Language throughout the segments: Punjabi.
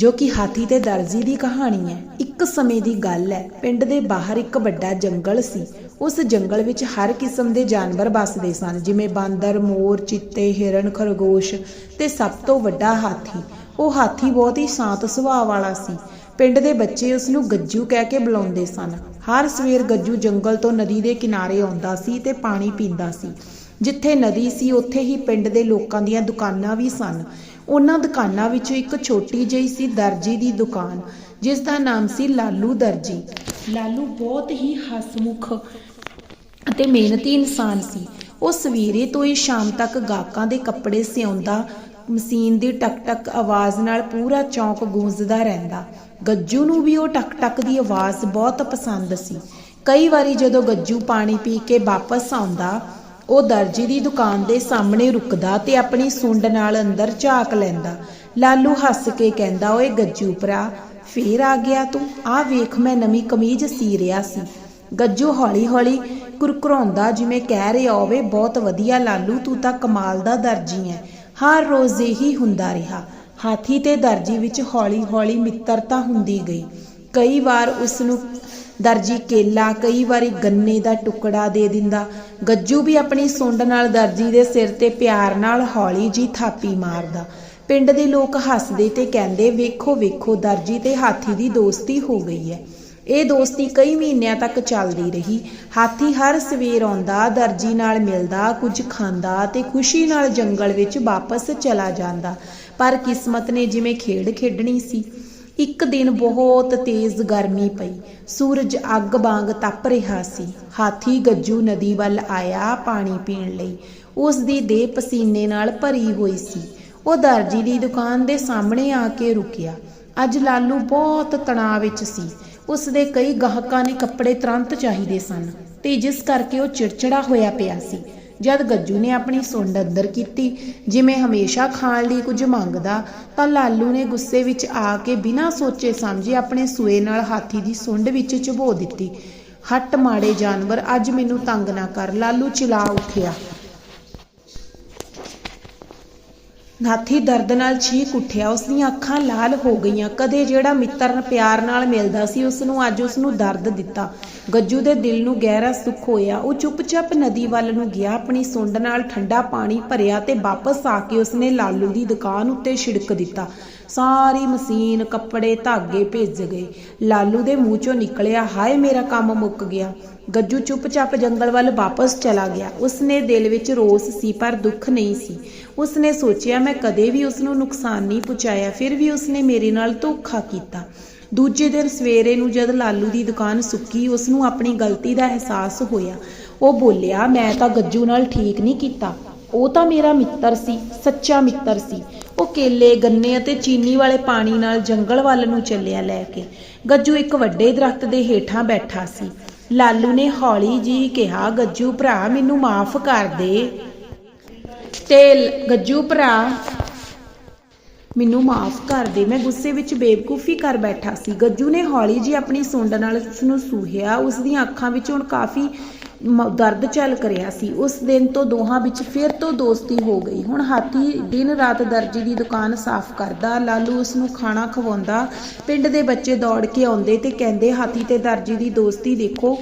ਜੋ ਕਿ ਹਾਥੀ ਤੇ ਦਰਜੀ ਦੀ ਕਹਾਣੀ ਹੈ। ਇੱਕ ਸਮੇਂ ਦੀ ਗੱਲ ਹੈ। ਪਿੰਡ ਦੇ ਬਾਹਰ ਇੱਕ ਵੱਡਾ ਜੰਗਲ ਸੀ। ਉਸ ਜੰਗਲ ਵਿੱਚ ਹਰ ਕਿਸਮ ਦੇ ਜਾਨਵਰ ਵੱਸਦੇ ਸਨ, ਜਿਵੇਂ ਬਾਂਦਰ, ਮੋਰ ਚਿੱਤੇ ਹਿਰਨ, ਖਰਗੋਸ਼ ਤੇ ਸਭ ਤੋਂ ਵੱਡਾ ਹਾਥੀ। ਉਹ ਹਾਥੀ ਬਹੁਤ ਹੀ ਸ਼ਾਂਤ ਸੁਭਾਅ ਵਾਲਾ ਸੀ। ਪਿੰਡ ਦੇ ਬੱਚੇ ਉਸ ਨੂੰ ਗੱਜੂ ਕਹਿ ਕੇ ਬੁਲਾਉਂਦੇ ਸਨ। ਹਰ ਸਵੇਰ ਗੱਜੂ ਜੰਗਲ ਤੋਂ ਨਦੀ ਦੇ ਕਿਨਾਰੇ ਆਉਂਦਾ ਸੀ ਤੇ ਪਾਣੀ ਪੀਂਦਾ ਸੀ। ਜਿੱਥੇ ਨਦੀ ਸੀ, ਉੱਥੇ ਹੀ ਪਿੰਡ ਦੇ ਲੋਕਾਂ ਦੀਆਂ ਦੁਕਾਨਾਂ ਵੀ ਸਨ। ਉਹਨਾਂ ਦੁਕਾਨਾਂ ਵਿੱਚੋਂ ਇੱਕ ਛੋਟੀ ਜਿਹੀ ਸੀ ਦਰਜੀ ਦੀ ਦੁਕਾਨ, ਜਿਸ ਦਾ ਨਾਮ ਸੀ ਲਾਲੂ ਦਰਜੀ। ਲਾਲੂ ਬਹੁਤ ਹੀ ਹਸਮੁਖ ਅਤੇ ਮਿਹਨਤੀ ਇਨਸਾਨ ਸੀ। ਉਹ ਸਵੇਰੇ ਤੋਂ ਹੀ ਸ਼ਾਮ ਤੱਕ ਗਾਹਕਾਂ ਦੇ ਕੱਪੜੇ ਸਿਉਂਦਾ, ਮਸ਼ੀਨ ਦੀ ਟਕ-ਟਕ ਆਵਾਜ਼ ਨਾਲ ਪੂਰਾ ਚੌਂਕ ਗੂੰਜਦਾ ਰਹਿੰਦਾ। ਗੱਜੂ ਨੂੰ ਵੀ ਉਹ ਟਕ-ਟਕ ਦੀ ਆਵਾਜ਼ ਬਹੁਤ ਪਸੰਦ ਸੀ। ਕਈ ਵਾਰੀ ਜਦੋਂ ਗੱਜੂ ਪਾਣੀ ਪੀ ਕੇ ਵਾਪਸ ਆਉਂਦਾ ਉਹ ਦਰਜੀ ਦੀ ਦੁਕਾਨ ਦੇ ਸਾਹਮਣੇ ਰੁਕਦਾ ਤੇ ਆਪਣੀ ਸੁੰਡ ਨਾਲ ਅੰਦਰ ਝਾਕ ਲੈਂਦਾ। ਲਾਲੂ ਹੱਸ ਕੇ ਕਹਿੰਦਾ, ਓਏ ਗੱਜੂ ਭਰਾ, ਫੇਰ ਆ ਗਿਆ ਤੂੰ। ਆਹ ਵੇਖ, ਮੈਂ ਨਵੀਂ ਕਮੀਜ਼ ਸੀ ਰਿਆ ਸੀ। ਗੱਜੂ ਹੌਲੀ-ਹੌਲੀ ਕੁਰਕਰਾਉਂਦਾ, ਜਿਵੇਂ ਕਹਿ ਰਿਹਾ ਹੋਵੇ, ਬਹੁਤ ਵਧੀਆ ਲਾਲੂ, ਤੂੰ ਤਾਂ ਕਮਾਲ ਦਾ ਦਰਜੀ ਹੈ ਹਰ ਰੋਜ਼ ਇਹੀ ਹੁੰਦਾ ਰਿਹਾ। ਹਾਥੀ ਤੇ ਦਰਜੀ ਵਿੱਚ ਹੌਲੀ-ਹੌਲੀ ਮਿੱਤਰਤਾ ਹੁੰਦੀ ਗਈ। ਕਈ ਵਾਰ ਉਸ ਨੂੰ ਦਰਜੀ ਕੇਲਾ ਕਈ ਵਾਰੀ ਗੰਨੇ ਦਾ ਟੁਕੜਾ ਦੇ ਦਿੰਦਾ। ਗੱਜੂ ਵੀ ਆਪਣੀ ਸੁੰਡ ਨਾਲ ਦਰਜੀ ਦੇ ਸਿਰ ਤੇ ਪਿਆਰ ਨਾਲ ਹੌਲੀ ਜੀ ਥਾਪੀ ਮਾਰਦਾ। ਪਿੰਡ ਦੇ ਲੋਕ ਹੱਸਦੇ ਤੇ ਕਹਿੰਦੇ, ਵੇਖੋ ਵੇਖੋ, ਦਰਜੀ ਤੇ ਹਾਥੀ ਦੀ ਦੋਸਤੀ ਹੋ ਗਈ ਹੈ। ਇਹ ਦੋਸਤੀ ਕਈ ਮਹੀਨਿਆਂ ਤੱਕ ਚੱਲਦੀ ਰਹੀ। ਹਾਥੀ ਹਰ ਸਵੇਰ ਆਉਂਦਾ, ਦਰਜੀ ਨਾਲ ਮਿਲਦਾ, ਕੁਝ ਖਾਂਦਾ ਤੇ ਖੁਸ਼ੀ ਨਾਲ ਜੰਗਲ ਵਿੱਚ ਵਾਪਸ ਚਲਾ ਜਾਂਦਾ। ਪਰ ਕਿਸਮਤ ਨੇ ਜਿਵੇਂ ਖੇਡ ਖੇਡਣੀ ਸੀ। ਇੱਕ ਦਿਨ ਬਹੁਤ ਤੇਜ਼ ਗਰਮੀ ਪਈ। ਸੂਰਜ ਅੱਗ ਵਾਂਗ ਤਪ ਰਿਹਾ ਸੀ। ਹਾਥੀ ਗੱਜੂ ਨਦੀ ਵੱਲ ਆਇਆ ਪਾਣੀ ਪੀਣ ਲਈ। ਉਸ ਦੀ ਦੇਹ ਪਸੀਨੇ ਨਾਲ ਭਰੀ ਹੋਈ ਸੀ। ਉਹ ਦਰਜੀ ਦੀ ਦੁਕਾਨ ਦੇ ਸਾਹਮਣੇ ਆ ਕੇ ਰੁਕਿਆ। ਅੱਜ ਲਾਲੂ ਬਹੁਤ ਤਣਾਅ ਵਿੱਚ ਸੀ। ਉਸ ਦੇ ਕਈ ਗਾਹਕਾਂ ਨੇ ਕੱਪੜੇ ਤੁਰੰਤ ਚਾਹੀਦੇ ਸਨ ਤੇ ਜਿਸ ਕਰਕੇ ਉਹ ਚਿੜਚਿੜਾ ਹੋਇਆ ਪਿਆ ਸੀ। ਜਦ ਗੱਜੂ ਨੇ ਆਪਣੀ ਸੁੰਡ ਅੰਦਰ ਕੀਤੀ, ਜਿਵੇਂ ਹਮੇਸ਼ਾ ਖਾਣ ਲਈ ਕੁਝ ਮੰਗਦਾ, ਤਾਂ ਲਾਲੂ ਨੇ ਗੁੱਸੇ ਵਿੱਚ ਆ ਕੇ ਬਿਨਾਂ ਸੋਚੇ ਸਮਝੇ ਆਪਣੇ ਸੂਏ ਨਾਲ ਹਾਥੀ ਦੀ ਸੁੰਡ ਵਿੱਚ ਚੁਬੋ ਦਿੱਤੀ। ਹੱਟ, ਮਾੜੇ ਜਾਨਵਰ, ਅੱਜ ਮੈਨੂੰ ਤੰਗ ਨਾ ਕਰ। ਲਾਲੂ ਚਿਲਾ ਉੱਠਿਆ। ਨਾਥੀ ਦਰਦ ਨਾਲ ਚੀਕ ਉੱਠਿਆ। ਉਸ ਦੀਆਂ ਅੱਖਾਂ ਲਾਲ ਹੋ ਗਈਆਂ। ਕਦੇ ਜਿਹੜਾ ਮਿੱਤਰ ਪਿਆਰ ਨਾਲ ਮਿਲਦਾ ਸੀ ਉਸ ਨੂੰ ਅੱਜ ਉਸ ਨੂੰ ਦਰਦ ਦਿੱਤਾ। ਗੱਜੂ ਦੇ ਦਿਲ ਨੂੰ ਗਹਿਰਾ ਸੁੱਖ ਹੋਇਆ। ਉਹ ਚੁੱਪਚਾਪ ਨਦੀ ਵੱਲ ਨੂੰ ਗਿਆ। ਆਪਣੀ ਸੁੰਡ ਨਾਲ ਠੰਡਾ ਪਾਣੀ ਭਰਿਆ ਤੇ ਵਾਪਸ ਆ ਕੇ ਉਸਨੇ ਲਾਲੂ ਦੀ ਦੁਕਾਨ ਉੱਤੇ ਛਿੜਕ ਦਿੱਤਾ। ਸਾਰੀ ਮਸ਼ੀਨ ਕੱਪੜੇ ਧਾਗੇ ਭਿੱਜ ਗਏ। ਲਾਲੂ ਦੇ ਮੂੰਹ ਚੋਂ ਨਿਕਲਿਆ, ਹਾਏ ਮੇਰਾ ਕੰਮ ਮੁੱਕ ਗਿਆ। ਗੱਜੂ ਚੁੱਪਚਾਪ ਜੰਗਲ ਵੱਲ ਵਾਪਸ ਚਲਾ ਗਿਆ। ਉਸਨੇ ਦਿਲ ਵਿੱਚ ਰੋਸ ਸੀ, ਪਰ ਦੁੱਖ ਨਹੀਂ ਸੀ। ਉਸਨੇ ਸੋਚਿਆ, ਮੈਂ ਕਦੇ ਵੀ ਉਸ ਨੂੰ ਨੁਕਸਾਨ ਨਹੀਂ ਪਹੁੰਚਾਇਆ ਫਿਰ ਵੀ ਉਸਨੇ ਮੇਰੇ ਨਾਲ ਧੋਖਾ ਕੀਤਾ। ਦੂਜੇ ਦਿਨ ਸਵੇਰੇ ਨੂੰ ਜਦ ਲਾਲੂ ਦੀ ਦੁਕਾਨ ਸੁੱਕੀ ਉਸ ਨੂੰ ਆਪਣੀ ਗਲਤੀ ਦਾ ਅਹਿਸਾਸ ਹੋਇਆ। ਉਹ ਬੋਲਿਆ, ਮੈਂ ਤਾਂ ਗੱਜੂ ਨਾਲ ਠੀਕ ਨਹੀਂ ਕੀਤਾ। ਉਹ ਤਾਂ ਮੇਰਾ ਮਿੱਤਰ ਸੀ, ਸੱਚਾ ਮਿੱਤਰ ਸੀ। ਉਹ ਕੇਲੇ, ਗੰਨੇ ਅਤੇ ਚੀਨੀ ਵਾਲੇ ਪਾਣੀ ਨਾਲ ਜੰਗਲ ਵੱਲ ਨੂੰ ਚੱਲਿਆ ਲੈ ਕੇ। ਗੱਜੂ ਇੱਕ ਵੱਡੇ ਦਰਖਤ ਦੇ ਹੇਠਾਂ ਬੈਠਾ ਸੀ। ਲਾਲੂ ਨੇ ਹੌਲੀ ਜੀ ਕਿਹਾ, ਗੱਜੂ ਭਰਾ, ਮੈਨੂੰ ਮਾਫ ਕਰ ਦੇ। ਤੇ ਗੱਜੂ ਭਰਾ, ਮੈਨੂੰ ਮਾਫ ਕਰ ਦੇ। ਮੈਂ ਗੁੱਸੇ ਵਿੱਚ ਬੇਵਕੂਫੀ ਕਰ ਬੈਠਾ ਸੀ। ਗੱਜੂ ਨੇ ਹੌਲੀ ਜੀ ਆਪਣੀ ਸੁੰਡ ਨਾਲ ਉਸ ਨੂੰ ਸੂਹਿਆ। ਉਸ ਦੀਆਂ ਅੱਖਾਂ ਵਿੱਚ ਹੁਣ ਕਾਫੀ ਦਰਦ ਚੱਲ ਕਰਿਆ ਸੀ। ਉਸ ਦਿਨ ਤੋਂ ਦੋਹਾਂ ਵਿੱਚ ਫਿਰ ਤੋਂ ਦੋਸਤੀ ਹੋ ਗਈ। ਹੁਣ ਹਾਥੀ ਦਿਨ ਰਾਤ ਦਰਜੀ ਦੀ ਦੁਕਾਨ ਸਾਫ਼ ਕਰਦਾ, ਲਾਲੂ ਉਸ ਨੂੰ ਖਾਣਾ ਖਵਾਉਂਦਾ। ਪਿੰਡ ਦੇ ਬੱਚੇ ਦੌੜ ਕੇ ਆਉਂਦੇ ਤੇ ਕਹਿੰਦੇ, ਹਾਥੀ ਤੇ ਦਰਜੀ ਦੀ ਦੋਸਤੀ ਦੇਖੋ,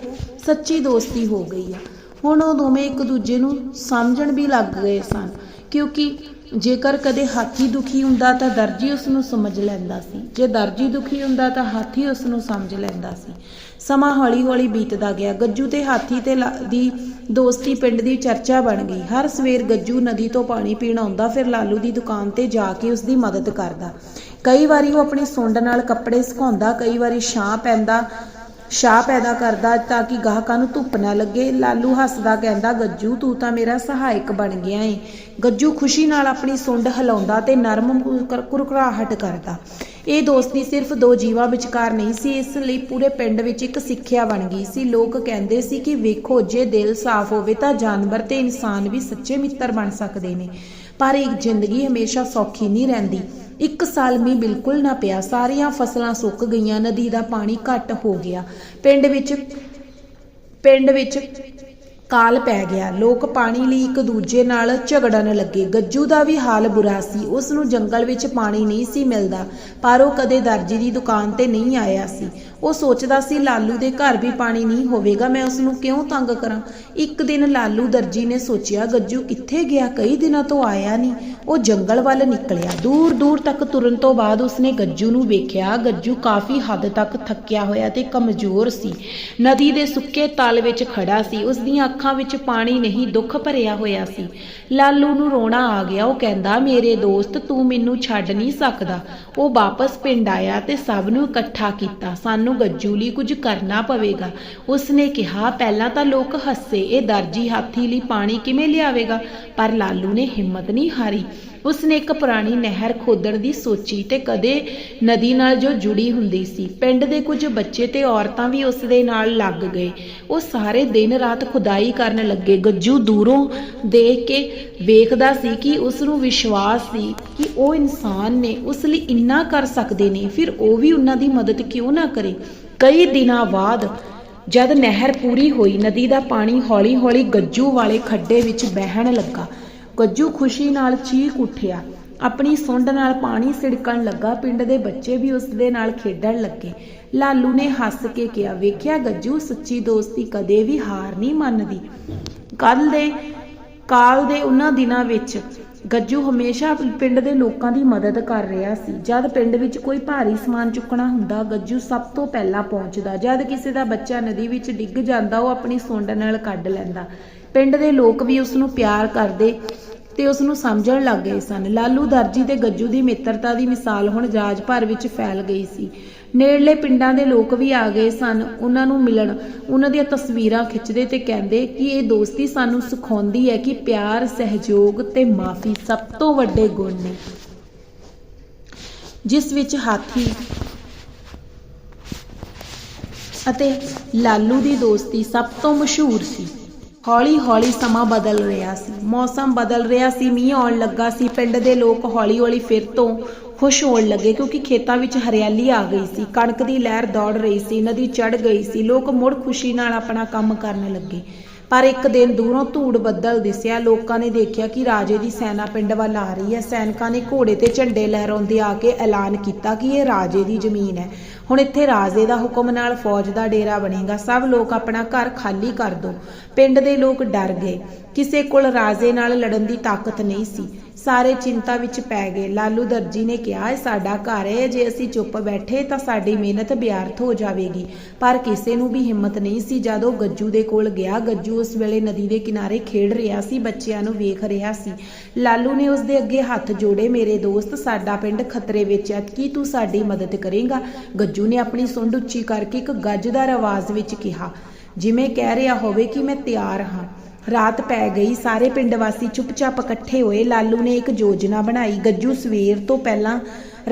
ਸੱਚੀ ਦੋਸਤੀ ਹੋ ਗਈ ਆ। ਹੁਣ ਉਹ ਦੋਵੇਂ ਇੱਕ ਦੂਜੇ ਨੂੰ ਸਮਝਣ ਵੀ ਲੱਗ ਗਏ ਸਨ, ਕਿਉਂਕਿ ਜੇਕਰ ਕਦੇ ਹਾਥੀ ਦੁਖੀ ਹੁੰਦਾ ਤਾਂ ਦਰਜੀ ਉਸ ਨੂੰ ਸਮਝ ਲੈਂਦਾ ਸੀ। ਜੇ ਦਰਜੀ ਦੁਖੀ ਹੁੰਦਾ ਤਾਂ ਹਾਥੀ ਉਸ ਨੂੰ ਸਮਝ ਲੈਂਦਾ ਸੀ। ਸਮਾਂ ਹੌਲੀ-ਹੌਲੀ ਬੀਤਦਾ ਗਿਆ। ਗੱਜੂ ਤੇ ਹਾਥੀ ਤੇ ਲਾ- ਦੀ ਦੋਸਤੀ ਪਿੰਡ ਦੀ ਚਰਚਾ ਬਣ ਗਈ। ਹਰ ਸਵੇਰ ਗੱਜੂ ਨਦੀ ਤੋਂ ਪਾਣੀ ਪੀਣ ਆਉਂਦਾ, ਫਿਰ ਲਾਲੂ ਦੀ ਦੁਕਾਨ ਤੇ ਜਾ ਕੇ ਉਸ ਦੀ ਮਦਦ ਕਰਦਾ। ਕਈ ਵਾਰੀ ਉਹ ਆਪਣੀ ਸੁੰਡ ਨਾਲ ਕੱਪੜੇ ਸੁਕਾਉਂਦਾ, ਕਈ ਵਾਰੀ ਛਾਂ ਪੈਂਦਾ ਸ਼ਾਹ ਪੈਦਾ ਕਰਦਾ ਤਾਂ ਕਿ ਗਾਹਕਾਂ ਨੂੰ ਧੁੱਪ ਨਾ ਲੱਗੇ। ਲਾਲੂ ਹੱਸਦਾ ਕਹਿੰਦਾ, ਗੱਜੂ, ਤੂੰ ਤਾਂ ਮੇਰਾ ਸਹਾਇਕ ਬਣ ਗਿਆ ਏ। ਗੱਜੂ ਖੁਸ਼ੀ ਨਾਲ ਆਪਣੀ ਸੁੰਡ ਹਿਲਾਉਂਦਾ ਤੇ ਨਰਮ ਕੁਰਕੁਰਾਹਟ ਕਰਦਾ। ਇਹ ਦੋਸਤੀ ਸਿਰਫ ਦੋ ਜੀਵਾਂ ਵਿਚਕਾਰ ਨਹੀਂ ਸੀ, ਇਸ ਲਈ ਪੂਰੇ ਪਿੰਡ ਵਿੱਚ ਇੱਕ ਸਿੱਖਿਆ ਬਣ ਗਈ ਸੀ। ਲੋਕ ਕਹਿੰਦੇ ਸੀ ਕਿ ਵੇਖੋ, ਜੇ ਦਿਲ ਸਾਫ਼ ਹੋਵੇ ਤਾਂ ਜਾਨਵਰ ਤੇ ਇਨਸਾਨ ਵੀ ਸੱਚੇ ਮਿੱਤਰ ਬਣ ਸਕਦੇ ਨੇ। ਪਰ ਇੱਕ ਜ਼ਿੰਦਗੀ ਹਮੇਸ਼ਾ ਸੌਖੀ ਨਹੀਂ ਰਹਿੰਦੀ। ਇੱਕ ਸਾਲ ਮੀਂਹ ਬਿਲਕੁਲ ਨਾ ਪਿਆ। ਸਾਰੀਆਂ ਫਸਲਾਂ ਸੁੱਕ ਗਈਆਂ, ਨਦੀ ਦਾ ਪਾਣੀ ਘੱਟ ਹੋ ਗਿਆ। ਪਿੰਡ ਵਿੱਚ ਪਿੰਡ ਵਿੱਚ ਕਾਲ ਪੈ ਗਿਆ। ਲੋਕ ਪਾਣੀ ਲਈ ਇੱਕ ਦੂਜੇ ਨਾਲ ਝਗੜਨ ਲੱਗੇ। ਗੱਜੂ ਦਾ ਵੀ ਹਾਲ ਬੁਰਾ ਸੀ। ਉਸ ਨੂੰ ਜੰਗਲ ਵਿੱਚ ਪਾਣੀ ਨਹੀਂ ਸੀ ਮਿਲਦਾ, ਪਰ ਉਹ ਕਦੇ ਦਰਜੀ ਦੀ ਦੁਕਾਨ ਤੇ ਨਹੀਂ ਆਇਆ ਸੀ। ਉਹ ਸੋਚਦਾ ਸੀ ਲਾਲੂ ਦੇ ਘਰ ਵੀ ਪਾਣੀ ਨਹੀਂ ਹੋਵੇਗਾ, ਮੈਂ ਉਸ ਨੂੰ ਕਿਉਂ ਤੰਗ ਕਰਾਂ? ਇੱਕ ਦਿਨ ਲਾਲੂ ਦਰਜੀ ਨੇ ਸੋਚਿਆ, ਗੱਜੂ ਕਿੱਥੇ ਗਿਆ? ਕਈ ਦਿਨਾਂ ਤੋਂ ਆਇਆ ਨਹੀਂ। ਉਹ ਜੰਗਲ ਵੱਲ ਨਿਕਲਿਆ। ਦੂਰ ਦੂਰ ਤੱਕ ਤੁਰਨ ਤੋਂ ਬਾਅਦ ਉਸਨੇ ਗੱਜੂ ਨੂੰ ਵੇਖਿਆ। ਗੱਜੂ ਕਾਫੀ ਹੱਦ ਤੱਕ ਥੱਕਿਆ ਹੋਇਆ ਤੇ ਕਮਜ਼ੋਰ ਸੀ। ਨਦੀ ਦੇ ਸੁੱਕੇ ਤਲ ਵਿੱਚ ਖੜਾ ਸੀ। ਉਸ ਦੀਆਂ ਅੱਖਾਂ ਵਿੱਚ ਪਾਣੀ ਨਹੀਂ, ਦੁੱਖ ਭਰਿਆ ਹੋਇਆ ਸੀ। ਲਾਲੂ ਨੂੰ ਰੋਣਾ ਆ ਗਿਆ। ਉਹ ਕਹਿੰਦਾ, ਮੇਰੇ ਦੋਸਤ, ਤੂੰ ਮੈਨੂੰ ਛੱਡ ਨਹੀਂ ਸਕਦਾ। ਉਹ ਵਾਪਸ ਪਿੰਡ ਆਇਆ ਤੇ ਸਭ ਨੂੰ ਇਕੱਠਾ ਕੀਤਾ। ਸਾਨੂੰ ਗੱਜੂ ਲਈ ਕੁਝ ਕਰਨਾ ਪਵੇਗਾ। ਉਸਨੇ ਕਿਹਾ, ਪਹਿਲਾਂ ਤਾਂ ਲੋਕ ਹੱਸੇ, ਇਹ ਦਰਜੀ ਹਾਥੀ ਲਈ ਪਾਣੀ ਕਿਵੇਂ ਲਿਆਵੇਗਾ? ਪਰ ਲਾਲੂ ਨੇ ਹਿੰਮਤ ਨਹੀਂ ਹਾਰੀ। ਉਸਨੇ ਇੱਕ ਪੁਰਾਣੀ ਨਹਿਰ ਖੋਦਣ ਦੀ ਸੋਚੀ ਤੇ ਕਦੇ ਨਦੀ ਨਾਲ ਜੋ ਜੁੜੀ ਹੁੰਦੀ ਸੀ। ਪਿੰਡ ਦੇ ਕੁਝ ਬੱਚੇ ਤੇ ਔਰਤਾਂ ਵੀ ਉਸ ਦੇ ਨਾਲ ਲੱਗ ਗਏ। ਉਹ ਸਾਰੇ ਦਿਨ ਰਾਤ ਖੁਦਾਈ ਕਰਨ ਲੱਗੇ। ਗੱਜੂ ਦੂਰੋਂ ਦੇਖ ਕੇ ਵੇਖਦਾ ਸੀ ਕਿ ਉਸ ਨੂੰ ਵਿਸ਼ਵਾਸ ਸੀ ਕਿ ਉਹ ਇਨਸਾਨ ਨੇ ਉਸ ਲਈ ਇੰਨਾ ਕਰ ਸਕਦੇ ਨੇ। ਫਿਰ ਉਹ ਵੀ ਉਹਨਾਂ ਦੀ ਮਦਦ ਕਿਉਂ ਨਾ ਕਰੇ? ਕਈ ਦਿਨਾਂ ਬਾਅਦ ਜਦ ਨਹਿਰ ਪੂਰੀ ਹੋਈ, ਨਦੀ ਦਾ ਪਾਣੀ ਹੌਲੀ-ਹੌਲੀ ਗੱਜੂ ਵਾਲੇ ਖੱਡੇ ਵਿੱਚ ਵਹਿਣ ਲੱਗਾ। ਗੱਜੂ ਖੁਸ਼ੀ ਨਾਲ ਚੀਕ ਉੱਠਿਆ। ਆਪਣੀ ਸੁੰਡ ਨਾਲ ਪਾਣੀ ਸਿੜਕਣ ਲੱਗਾ, ਪਿੰਡ ਦੇ ਬੱਚੇ ਵੀ ਉਸ ਦੇ ਨਾਲ ਖੇਡਣ ਲੱਗੇ। ਲਾਲੂ ਨੇ ਹੱਸ ਕੇ ਕਿਹਾ, ਵੇਖਿਆ ਗੱਜੂ, ਸੱਚੀ ਦੋਸਤੀ ਕਦੇ ਵੀ ਹਾਰ ਨਹੀਂ ਮੰਨਦੀ। ਕੱਲ ਦੇ, ਕਾਲ ਦੇ ਉਹਨਾਂ ਦਿਨਾਂ ਵਿੱਚ ਗੱਜੂ ਹਮੇਸ਼ਾ ਪਿੰਡ ਦੇ ਲੋਕਾਂ ਦੀ ਮਦਦ ਕਰ ਰਿਹਾ ਸੀ। ਜਦ ਪਿੰਡ ਵਿੱਚ ਕੋਈ ਭਾਰੀ ਸਮਾਨ ਚੁੱਕਣਾ ਹੁੰਦਾ, ਗੱਜੂ ਸਭ ਤੋਂ ਪਹਿਲਾਂ ਪਹੁੰਚਦਾ। ਜਦ ਕਿਸੇ ਦਾ ਬੱਚਾ ਨਦੀ ਵਿੱਚ ਡਿੱਗ ਜਾਂਦਾ, ਉਹ ਆਪਣੀ ਸੁੰਡ ਨਾਲ ਕੱਢ ਲੈਂਦਾ। ਪਿੰਡ ਦੇ ਲੋਕ ਵੀ ਉਸ ਨੂੰ ਪਿਆਰ ਕਰਦੇ ਤੇ ਉਸ ਨੂੰ ਸਮਝਣ ਲੱਗ ਗਏ ਸਨ। ਲਾਲੂ ਦਰਜੀ ਤੇ ਗੱਜੂ ਦੀ ਮਿੱਤਰਤਾ ਦੀ ਮਿਸਾਲ ਹੁਣ ਰਾਜ ਭਰ ਵਿੱਚ ਫੈਲ ਗਈ ਸੀ। ਨੇੜਲੇ ਪਿੰਡਾਂ ਦੇ ਲੋਕ ਵੀ ਆ ਗਏ ਸਨ। ਉਹਨਾਂ ਨੂੰ ਮਿਲਣ, ਉਹਨਾਂ ਦੀਆਂ ਤਸਵੀਰਾਂ ਖਿੱਚਦੇ ਤੇ ਕਹਿੰਦੇ ਕਿ ਇਹ ਦੋਸਤੀ ਸਾਨੂੰ ਸਿਖਾਉਂਦੀ ਹੈ ਕਿ ਪਿਆਰ, ਸਹਿਯੋਗ ਤੇ ਮਾਫੀ ਸਭ ਤੋਂ ਵੱਡੇ ਗੁਣ ਨੇ। ਜਿਸ ਵਿੱਚ ਹਾਥੀ ਅਤੇ ਲਾਲੂ ਦੀ ਦੋਸਤੀ ਸਭ ਤੋਂ ਮਸ਼ਹੂਰ ਸੀ। ਹੌਲੀ-ਹੌਲੀ ਸਮਾਂ ਬਦਲ ਰਿਹਾ ਸੀ। ਮੌਸਮ ਬਦਲ ਰਿਹਾ ਸੀ, ਮੀਂਹ ਆਉਣ ਲੱਗਾ ਸੀ। ਪਿੰਡ ਦੇ ਲੋਕ ਹੌਲੀ-ਹੌਲੀ ਫਿਰ ਤੋਂ ਖੁਸ਼ ਹੋਣ ਲੱਗੇ ਕਿਉਂਕਿ ਖੇਤਾਂ ਵਿੱਚ ਹਰਿਆਲੀ ਆ ਗਈ ਸੀ। ਕਣਕ ਦੀ ਲਹਿਰ ਦੌੜ ਰਹੀ ਸੀ, ਨਦੀ ਚੜ ਗਈ ਸੀ। ਲੋਕ ਮੁੜ ਖੁਸ਼ੀ ਨਾਲ ਆਪਣਾ ਕੰਮ ਕਰਨ ਲੱਗੇ। ਪਰ ਇੱਕ ਦਿਨ ਦੂਰੋਂ ਧੂੜ ਬੱਦਲ ਦਿਸਿਆ। ਲੋਕਾਂ ਨੇ ਦੇਖਿਆ ਕਿ ਰਾਜੇ ਦੀ ਸੈਨਾ ਪਿੰਡ ਵੱਲ ਆ ਰਹੀ ਹੈ। ਸੈਨਿਕਾਂ ਨੇ ਘੋੜੇ ਤੇ ਝੰਡੇ ਲਹਿਰਾਉਂਦੇ ਆ ਕੇ ਐਲਾਨ ਕੀਤਾ ਕਿ ਇਹ ਰਾਜੇ ਦੀ ਜ਼ਮੀਨ ਹੈ। ਹੁਣ ਇੱਥੇ ਰਾਜੇ ਦਾ ਹੁਕਮ ਨਾਲ ਫੌਜ ਦਾ ਡੇਰਾ ਬਣੇਗਾ। ਸਭ ਲੋਕ ਆਪਣਾ ਘਰ ਖਾਲੀ ਕਰ ਦੋ। ਪਿੰਡ ਦੇ ਲੋਕ ਡਰ ਗਏ। ਕਿਸੇ ਕੋਲ ਰਾਜੇ ਨਾਲ ਲੜਨ ਦੀ ਤਾਕਤ ਨਹੀਂ ਸੀ। ਸਾਰੇ ਚਿੰਤਾ ਵਿੱਚ ਪੈ ਗਏ। ਲਾਲੂ ਦਰਜੀ ਨੇ ਕਿਹਾ, ਇਹ ਸਾਡਾ ਘਰ ਹੈ, ਜੇ ਅਸੀਂ ਚੁੱਪ ਬੈਠੇ ਤਾਂ ਸਾਡੀ ਮਿਹਨਤ ਬਿਆਰਥ ਹੋ ਜਾਵੇਗੀ। ਪਰ ਕਿਸੇ ਨੂੰ ਵੀ ਹਿੰਮਤ ਨਹੀਂ ਸੀ, ਜਦ ਉਹ ਗੱਜੂ ਦੇ ਕੋਲ ਗਿਆ, ਗੱਜੂ ਉਸ ਵੇਲੇ ਨਦੀ ਦੇ ਕਿਨਾਰੇ ਖੇਡ ਰਿਹਾ ਸੀ, ਬੱਚਿਆਂ ਨੂੰ ਵੇਖ ਰਿਹਾ ਸੀ। ਲਾਲੂ ਨੇ ਉਸ ਦੇ ਅੱਗੇ ਹੱਥ ਜੋੜੇ, ਮੇਰੇ ਦੋਸਤ, ਸਾਡਾ ਪਿੰਡ ਖਤਰੇ ਵਿੱਚ ਹੈ, ਕੀ ਤੂੰ ਸਾਡੀ ਮਦਦ ਕਰੇਗਾ? ਗੱਜੂ ਨੇ ਆਪਣੀ ਸੁੰਡ ਉੱਚੀ ਕਰਕੇ ਇੱਕ ਗੱਜਦਾਰ ਆਵਾਜ਼ ਵਿੱਚ ਕਿਹਾ, ਜਿਵੇਂ ਕਹਿ ਰਿਹਾ ਹੋਵੇ ਕਿ ਮੈਂ ਤਿਆਰ ਹਾਂ। ਰਾਤ ਪੈ ਗਈ, ਸਾਰੇ ਪਿੰਡ ਵਾਸੀ ਚੁੱਪਚਾਪ ਇਕੱਠੇ ਹੋਏ। ਲਾਲੂ ਨੇ ਇੱਕ ਯੋਜਨਾ ਬਣਾਈ। ਗੱਜੂ ਸਵੇਰ ਤੋਂ ਪਹਿਲਾਂ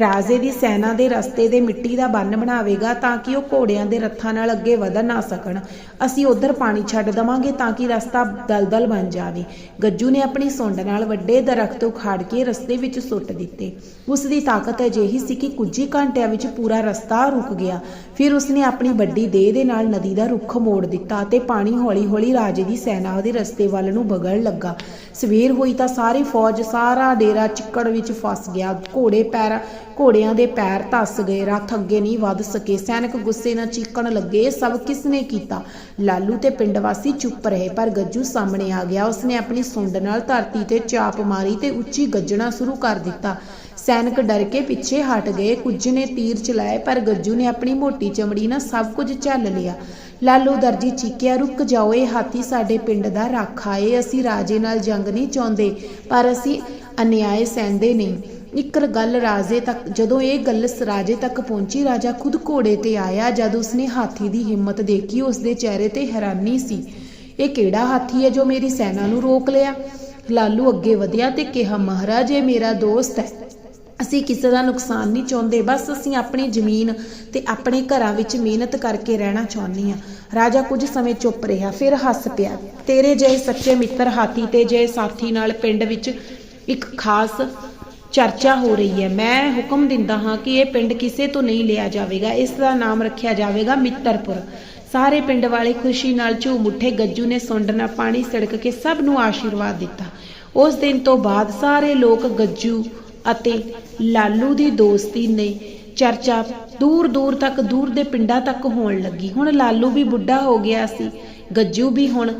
ਰਾਜੇ ਦੀ ਸੈਨਾ ਦੇ ਰਸਤੇ ਦੇ ਮਿੱਟੀ ਦਾ ਬੰਨ ਬਣਾਵੇਗਾ ਤਾਂ ਕਿ ਉਹ ਘੋੜਿਆਂ ਦੇ ਰੱਥਾਂ ਨਾਲ ਅੱਗੇ ਵਧਣ ਨਾ ਸਕਣ। ਅਸੀਂ ਉਧਰ ਪਾਣੀ ਛੱਡ ਦਵਾਂਗੇ ਤਾਂ ਕਿ ਰਸਤਾ ਦਲਦਲ ਬਣ ਜਾਵੇ। ਗੱਜੂ ਨੇ ਆਪਣੀ ਸੁੰਡ ਨਾਲ ਵੱਡੇ ਦਰਖਤ ਉਖਾੜ ਕੇ ਰਸਤੇ ਵਿੱਚ ਸੁੱਟ ਦਿੱਤੇ। ਉਸ ਦੀ ਤਾਕਤ ਅਜਿਹੀ ਸੀ ਕਿ ਕੁਝ ਹੀ ਘੰਟਿਆਂ ਵਿੱਚ ਪੂਰਾ ਰਸਤਾ ਰੁਕ ਗਿਆ। ਫਿਰ ਉਸਨੇ ਆਪਣੀ ਵੱਡੀ ਦੇਹ ਦੇ ਨਾਲ ਨਦੀ ਦਾ ਰੁੱਖ ਮੋੜ ਦਿੱਤਾ ਤੇ ਪਾਣੀ ਹੌਲੀ-ਹੌਲੀ ਰਾਜੇ ਦੀ ਸੈਨਾ ਉਹਦੇ ਰਸਤੇ ਵੱਲ ਨੂੰ ਵਗਣ ਲੱਗਾ। ਸਵੇਰ ਹੋਈ ਤਾਂ ਸਾਰੀ ਫੌਜ ਸਾਰਾ ਡੇਰਾ ਚਿੱਕੜ ਵਿੱਚ ਫਸ ਗਿਆ। ਘੋੜੇ ਪੈਰ ਘੋੜਿਆਂ ਦੇ ਪੈਰ ਧੱਸ ਗਏ, ਰੱਥ ਅੱਗੇ ਨਹੀਂ ਵੱਧ ਸਕੇ। ਸੈਨਿਕ ਗੁੱਸੇ ਨਾਲ ਚੀਕਣ ਲੱਗੇ। ਸਭ ਕਿਸ ਨੇ ਕੀਤਾ? ਲਾਲੂ ਤੇ ਪਿੰਡ ਵਾਸੀ ਚੁੱਪ ਰਹੇ, ਪਰ ਗੱਜੂ ਸਾਹਮਣੇ ਆ ਗਿਆ। ਉਸਨੇ ਆਪਣੀ ਸੁੰਡ ਨਾਲ ਧਰਤੀ ਤੇ ਚਾਪ ਮਾਰੀ ਤੇ ਉੱਚੀ ਗੱਜਣਾ ਸ਼ੁਰੂ ਕਰ ਦਿੱਤਾ। ਸੈਨਿਕ ਡਰ ਕੇ ਪਿੱਛੇ ਹਟ ਗਏ। ਕੁਝ ਨੇ ਤੀਰ ਚਲਾਏ, ਪਰ ਗੱਜੂ ਨੇ ਆਪਣੀ ਮੋਟੀ ਚਮੜੀ ਨਾਲ ਸਭ ਕੁਝ ਝੱਲ ਲਿਆ। ਲਾਲੂ ਦਰਜੀ ਚੀਕਿਆ, ਰੁਕ ਜਾਓ, ਇਹ ਹਾਥੀ ਸਾਡੇ ਪਿੰਡ ਦਾ ਰਾਖਾ ਏ। ਅਸੀਂ ਰਾਜੇ ਨਾਲ ਜੰਗ ਨਹੀਂ ਚਾਹੁੰਦੇ, ਪਰ ਅਸੀਂ ਅਨਿਆਏ ਸਹਿੰਦੇ ਨਹੀਂ। ਇੱਕ ਗੱਲ ਰਾਜੇ ਤੱਕ, ਜਦੋਂ ਇਹ ਗੱਲ ਰਾਜੇ ਤੱਕ ਪਹੁੰਚੀ, ਰਾਜਾ ਖੁਦ ਘੋੜੇ ਤੇ ਆਇਆ, ਜਦ ਉਸਨੇ ਹਾਥੀ ਦੀ ਹਿੰਮਤ ਦੇਖੀ ਉਸ ਦੇ ਚਿਹਰੇ ਤੇ ਹੈਰਾਨੀ ਸੀ। ਇਹ ਕਿਹੜਾ ਹਾਥੀ ਹੈ ਜੋ ਮੇਰੀ ਸੈਨਾ ਨੂੰ ਰੋਕ ਲਿਆ? ਲਾਲੂ ਅੱਗੇ ਵਧਿਆ ਤੇ ਕਿਹਾ, ਮਹਾਰਾਜ, ਇਹ ਮੇਰਾ ਦੋਸਤ ਹੈ। ਅਸੀਂ ਕਿਸੇ ਦਾ ਨੁਕਸਾਨ ਨਹੀਂ ਚਾਹੁੰਦੇ, ਬਸ ਅਸੀਂ ਆਪਣੀ ਜ਼ਮੀਨ ਤੇ ਆਪਣੇ ਘਰਾਂ ਵਿੱਚ ਮਿਹਨਤ ਕਰਕੇ ਰਹਿਣਾ ਚਾਹੁੰਦੇ ਹਾਂ। ਰਾਜਾ ਕੁਝ ਸਮੇਂ ਚੁੱਪ ਰਿਹਾ, ਫਿਰ ਹੱਸ ਪਿਆ। ਤੇਰੇ ਜਿਹੇ ਸੱਚੇ ਮਿੱਤਰ ਹਾਥੀ ਤੇ ਜਿਹੇ ਸਾਥੀ ਨਾਲ ਪਿੰਡ ਵਿੱਚ ਇੱਕ ਖਾਸ ਚਰਚਾ ਹੋ ਰਹੀ ਹੈ। ਮੈਂ ਹੁਕਮ ਦਿੰਦਾ ਹਾਂ ਕਿ ਇਹ ਪਿੰਡ ਕਿਸੇ ਤੋਂ ਨਹੀਂ ਲਿਆ ਜਾਵੇਗਾ। ਇਸ ਦਾ ਨਾਮ ਰੱਖਿਆ ਜਾਵੇਗਾ ਮਿੱਤਰਪੁਰ। ਸਾਰੇ ਪਿੰਡ ਵਾਲੇ ਖੁਸ਼ੀ ਨਾਲ ਝੂਮ ਉੱਠੇ। ਗੱਜੂ ਨੇ ਸੁੰਡ ਨਾਲ ਪਾਣੀ ਸੜਕ ਕੇ ਸਭ ਨੂੰ ਆਸ਼ੀਰਵਾਦ ਦਿੱਤਾ। ਉਸ ਦਿਨ ਤੋਂ ਬਾਅਦ ਸਾਰੇ ਲੋਕ ਗੱਜੂ ਅਤੇ ਲਾਲੂ ਦੀ ਦੋਸਤੀ ਨੇ ਚਰਚਾ ਦੂਰ ਦੂਰ ਤੱਕ, ਦੂਰ ਦੇ ਪਿੰਡਾਂ ਤੱਕ ਹੋਣ ਲੱਗੀ। ਹੁਣ ਲਾਲੂ ਵੀ ਬੁੱਢਾ ਹੋ ਗਿਆ ਸੀ। ਗੱਜੂ ਵੀ ਹੁਣ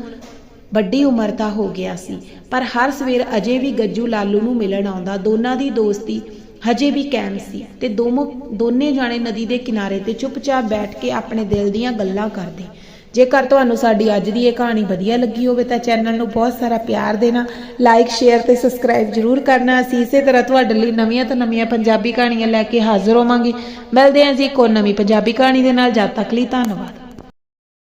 ਵੱਡੀ ਉਮਰ ਦਾ ਹੋ ਗਿਆ ਸੀ। ਪਰ ਹਰ ਸਵੇਰ ਅਜੇ ਵੀ ਗੱਜੂ ਲਾਲੂ ਨੂੰ ਮਿਲਣ ਆਉਂਦਾ, ਦੋਨਾਂ ਦੀ ਦੋਸਤੀ ਹਜੇ ਵੀ ਕਾਇਮ ਸੀ ਤੇ ਦੋਮੋ, ਦੋਨੇ ਜਾਣੇ ਨਦੀ ਦੇ ਕਿਨਾਰੇ ਤੇ ਚੁੱਪਚਾਪ ਬੈਠ ਕੇ ਆਪਣੇ ਦਿਲ ਦੀਆਂ ਗੱਲਾਂ ਕਰਦੇ। ਜੇਕਰ ਤੁਹਾਨੂੰ ਸਾਡੀ ਅੱਜ ਦੀ ਇਹ ਕਹਾਣੀ ਵਧੀਆ ਲੱਗੀ ਹੋਵੇ ਤਾਂ ਚੈਨਲ ਨੂੰ ਬਹੁਤ ਸਾਰਾ ਪਿਆਰ ਦੇਣਾ ਲਾਈਕ ਸ਼ੇਅਰ ਤੇ ਸਬਸਕ੍ਰਾਈਬ ਜਰੂਰ ਕਰਨਾ। ਅਸੀਂ ਇਸੇ ਤਰ੍ਹਾਂ ਤੁਹਾਡੇ ਲਈ ਨਵੀਆਂ ਤੋਂ ਨਵੀਆਂ ਪੰਜਾਬੀ ਕਹਾਣੀਆਂ ਲੈ ਕੇ ਹਾਜ਼ਰ ਹੋਵਾਂਗੇ। ਮਿਲਦੇ ਹਾਂ ਜੀ ਇੱਕ ਹੋਰ ਨਵੀਂ ਪੰਜਾਬੀ ਕਹਾਣੀ ਦੇ ਨਾਲ। ਜਦ ਤੱਕ ਲਈ ਧੰਨਵਾਦ।